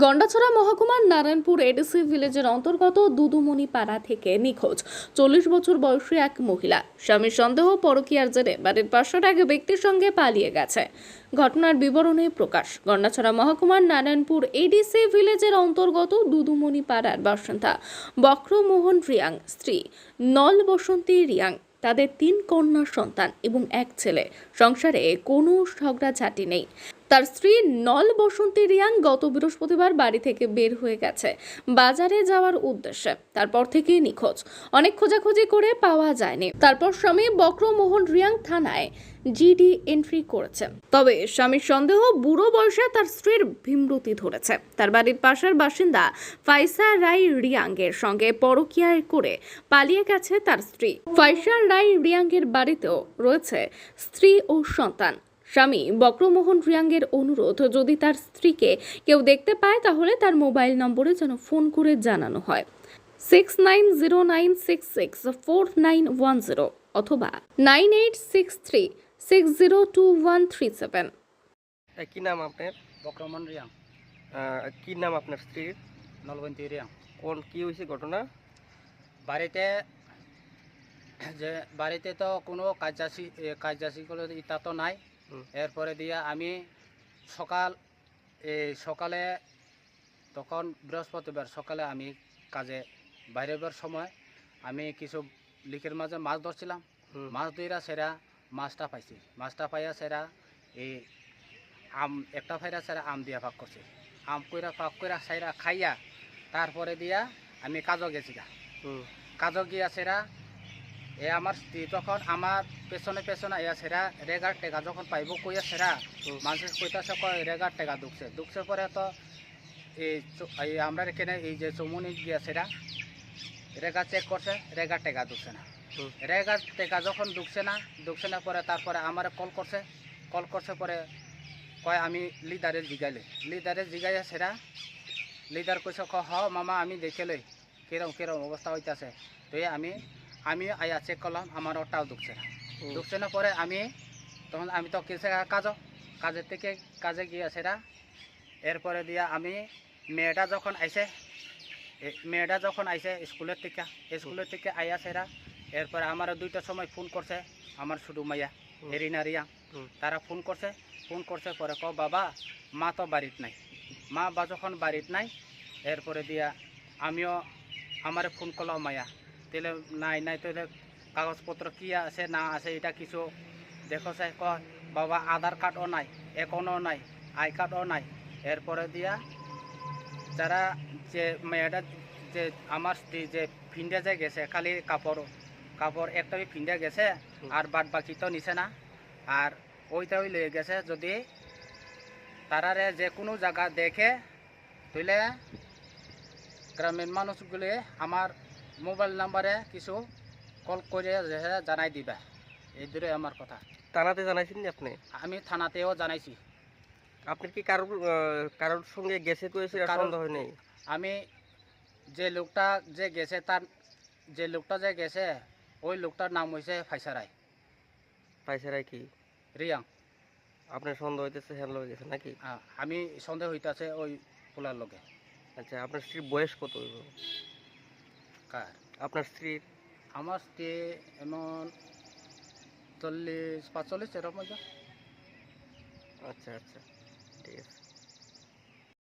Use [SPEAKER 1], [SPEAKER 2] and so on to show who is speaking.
[SPEAKER 1] গন্ডাছড়া মহকুমার নারায়ণপুর এডিসি ভিলেজের অন্তর্গত দুদুমণি পাড়া থেকে নিখোঁজ। চল্লিশ বছর বয়সী এক মহিলা। স্বামীর সন্দেহ পরকীয়ার জেরে বাড়ির পাশের এক ব্যক্তির সঙ্গে পালিয়ে গেছে। ঘটনার বিবরণে প্রকাশ। গন্ডাছড়া মহকুমার নারায়ণপুর এডিসি ভিলেজের অন্তর্গত দুদুমণি পাড়ার বাসিন্দা বক্রমোহন রিয়াং, স্ত্রী নল বসন্তী রিয়াং, তাদের তিন কন্যা সন্তান এবং এক ছেলে। সংসারে কোনো ঝগড়াঝাটি নেই। তার স্ত্রী নল বসন্তী রিয়াং গত বৃহস্পতিবার বাড়ি থেকে বের হয়ে গেছে। বাজারে যাওয়ার উদ্দেশ্যে। তারপর থেকেই নিখোঁজ। অনেক খোঁজাখুঁজি করে পাওয়া যায়নি। তারপর স্বামী বক্রমোহন রিয়াং থানায় জিডি এন্ট্রি করেছে। তবে স্বামীর সন্দেহ বুড়ো বয়সে তার স্ত্রীর ভীমরতি ধরেছে। তার বাড়ির পাশের বাসিন্দা ফাইসা রায় রিয়াংয়ের সঙ্গে পরকিয়ায় করে পালিয়ে গেছে তার স্ত্রী। ফাইসা রায় রিয়াংয়ের বাড়িতেও রয়েছে স্ত্রী ও সন্তান। স্বামী বক্রমোহন রিয়াঙ্গের অনুরোধ যদি তার স্ত্রীকে কেউ দেখতে পায় তাহলে তার মোবাইল নম্বরে যেন ফোন করে জানানো হয়। Six nine zero nine six six four nine one zero অথবা nine eight six three six zero two one three seven
[SPEAKER 2] কি নাম আপনার?
[SPEAKER 3] বক্রমণ রিয়াং।
[SPEAKER 2] কি নাম আপনার স্ত্রীর?
[SPEAKER 3] নলবন্তী রিয়াং।
[SPEAKER 2] কোন কি হয়েছে ঘটনা?
[SPEAKER 3] বাড়িতে যে বাড়িতে তো কোনো কার্যাসী কার্যাসী করে ইটা তো নাই। এরপরে দিয়া আমি সকাল এই সকালে তখন বৃহস্পতিবার সকালে আমি কাজে বাইরে বের সময় আমি কিছু লিকের মাঝে মাছ ধরছিলাম। মাছ ধইরা সেরা মাছটা পাইছি। মাছটা পাইয়া সেরা এই আম একটা ফাইরা সেরা আম দিয়া ভাগ করছে। আম কইরা ভাগ কইরা সেরা খাইয়া তারপরে দিয়া আমি কাজও গেছি গা কাজও গিয়া সেরা এ আমার স্ত্রী তখন আমার পেছনে পেছনে ইয়া সেরা রেগার টেকা যখন পাইব কইয়া সেরা। মানুষের কইতাছে কয় রেগার টেকা দুখছে। দুখছে পরে তো এই আমরা এখানে এই যে চমুনি গিয়া সেরা রেগা চেক করছে রেগার টেকা দুখছে না। রেগার টেকা যখন দুখছে না দুখছে না পরে তারপরে আমার কল করছে কল করছে পরে কয় আমি লিডারে জিগাইলে লিডারে জিগাইয়া সেরা লিডার কইছে ক হ মামা আমি দেখে লই কিরম কিরম অবস্থা হইতাছে তো আমি আমি আয়া চেক করলাম আমার ওটাও দুখছে না। ঢুকছে না পরে আমি তখন আমি তো কিসে কাজ কাজের থেকে কাজে গিয়ে সেরা এরপরে দিয়া আমি মেয়েটা যখন আইছে এ- মেয়েটা যখন আইছে স্কুলের থেকে স্কুলের থেকে আইয়া সেরা এরপরে আমার দুইটার সময় ফোন করছে আমার শুধু মাইয়া
[SPEAKER 2] হুম।
[SPEAKER 3] এরিনা রিয়া তারা ফোন করছে ফোন করছে পরে ক বাবা মা তো বাড়িত নাই। মা বা যখন বাড়িত নাই এরপরে দিয়া আমিও আমারে ফোন করলাম মায়া তাহলে নাই নাই তাহলে কাগজপত্র কি আছে, না আছে, এটা কিছু দেখো সে কয়, বাবা, আধার কার্ডও নাই, এখনও নাই, আই কার্ডও নাই। এরপরে দিয়া যারা যে মেয়েটা, যে আমার স্ত্রী যে ফিন্ডে যে গেছে, খালি কাপড় কাপড় একটাই ফিন্ডে গেছে, আর বাদ বাকি তো নিছে না। আর ওইটাই লয়ে গেছে, যদি তারারে যে কোনো জায়গা দেখে তাহলে গ্রামীণ মানুষগুলি আমার মোবাইল নাম্বারে কিছু কল করে জানাই দিবা। এই দূরে আমার কথা।
[SPEAKER 2] থানাতে জানাইছেন নি আপনি?
[SPEAKER 3] আমি থানাতেও জানাইছি।
[SPEAKER 2] আপনি কি কারোর কারোর সঙ্গে গেছে
[SPEAKER 3] কারোর-
[SPEAKER 2] সন্দেহ নেই?
[SPEAKER 3] আমি যে লোকটা যে গেছে তার যে লোকটা যে গেছে ওই লোকটার নাম হয়েছে ফাইসারাই
[SPEAKER 2] পাইসারাই কি?
[SPEAKER 3] রিয়াং।
[SPEAKER 2] আপনার সন্দেহ হইতেছে হ্যাঁ লয়ে গেছে নাকি?
[SPEAKER 3] আমি সন্দেহ হইতাছে ওই পোলার লোকে
[SPEAKER 2] আচ্ছা আপনার স্ত্রীর বয়স কত?
[SPEAKER 3] কার?
[SPEAKER 2] আপনার স্ত্রীর?
[SPEAKER 3] আমার স্ত্রী এমন চল্লিশ পাঁচচল্লিশ এরকম
[SPEAKER 2] আচ্ছা আচ্ছা ঠিক আছে।